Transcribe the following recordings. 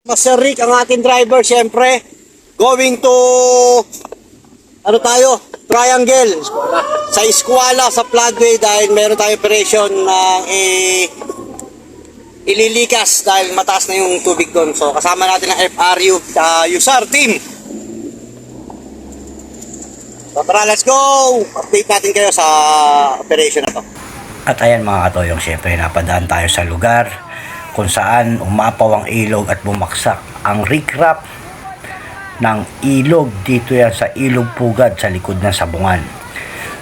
Master Rick, ang ating driver, syempre, going to, ano tayo, triangle, sa Eskwala, sa Floodway, dahil meron tayong operation na eh, ililikas dahil mataas na yung tubig doon. So, kasama natin ang FRU, uh, USAR team. So, tara, let's go! Update natin kayo sa operation na to. At ayan mga katoyong, syempre napadaan tayo sa lugar kung saan umapaw ang ilog at bumaksak ang rikrap ng ilog dito yan sa ilog pugad sa likod ng sabungan.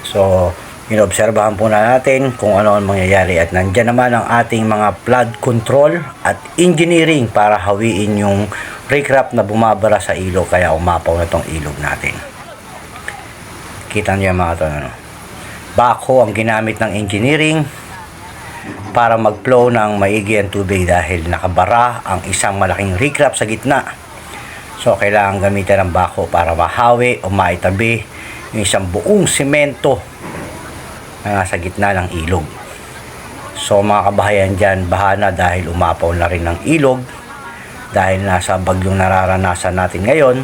So, inobserbahan po na natin kung ano ang mangyayari at nandyan naman ang ating mga flood control at engineering para hawiin yung rikrap na bumabara sa ilog kaya umapaw na tong ilog natin. Kita niyo mga to, ano? Backhoe ang ginamit ng engineering para mag-flow ng maigi ang tubig dahil nakabara ang isang malaking recrap sa gitna. So, kailangan gamitin ng backhoe para mahawi o maitabi yung isang buong semento na nasa gitna ng ilog. So, mga kabahayan dyan, bahana dahil umapaw na rin ng ilog dahil nasa bagyong nararanasan natin ngayon.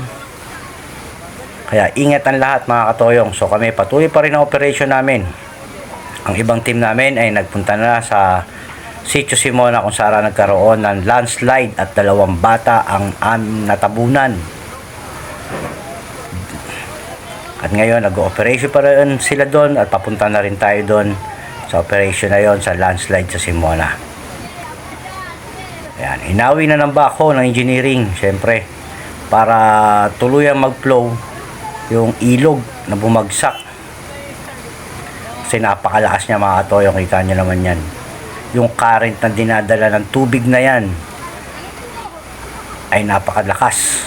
Kaya ingat ang lahat mga katoyong. So kami patuloy pa rin ang operation namin. Ang ibang team namin ay nagpunta na sa Sitio Simona kung saan nagkaroon ng landslide at dalawang bata ang am natabunan. At ngayon nag-operation pa rin sila doon at papunta na rin tayo doon sa operation na yon sa landslide sa Simona. Ayan, inawi na ng bako ng engineering, syempre, para tuluyang mag-flow yung ilog na bumagsak. Kasi napakalakas niya mga katoyo, kita niyo naman yan. Yung current na dinadala ng tubig na yan ay napakalakas.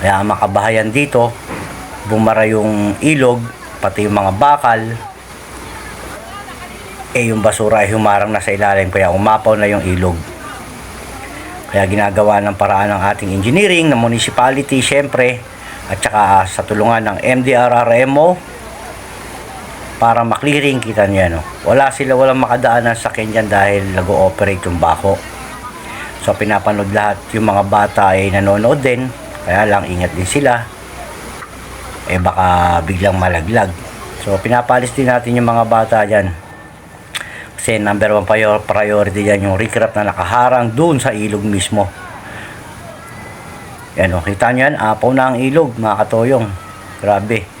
Kaya makabahayan dito, bumara yung ilog, pati yung mga bakal, eh yung basura ay humarang na sa ilalim kaya umapaw na yung ilog. Kaya ginagawa ng paraan ng ating engineering, ng municipality syempre, at saka sa tulungan ng MDRRMO para maklearing kita niya no. Wala sila walang makadaanan sa Kenyan dahil nag-ooperate yung bako. So pinapanood lahat yung mga bata ay nanonood din. Kaya lang ingat din sila. Eh baka biglang malaglag. So pinapalis din natin yung mga bata diyan. Kasi number one prior- priority yan yung recrap na nakaharang doon sa ilog mismo. Yan o, kita nyo yan, apaw na ang ilog, mga katoyong. Grabe.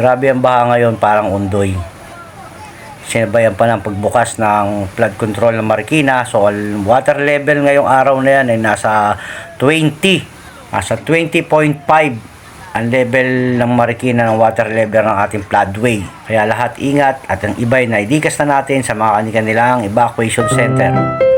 Grabe ang baha ngayon, parang undoy. Sinabayan pa ng pagbukas ng flood control ng Marikina. So, water level ngayong araw na yan ay nasa 20. Nasa 20.5 ang level ng Marikina ng water level ng ating floodway. Kaya lahat ingat at ang iba'y naidikas na natin sa mga kanilang evacuation center.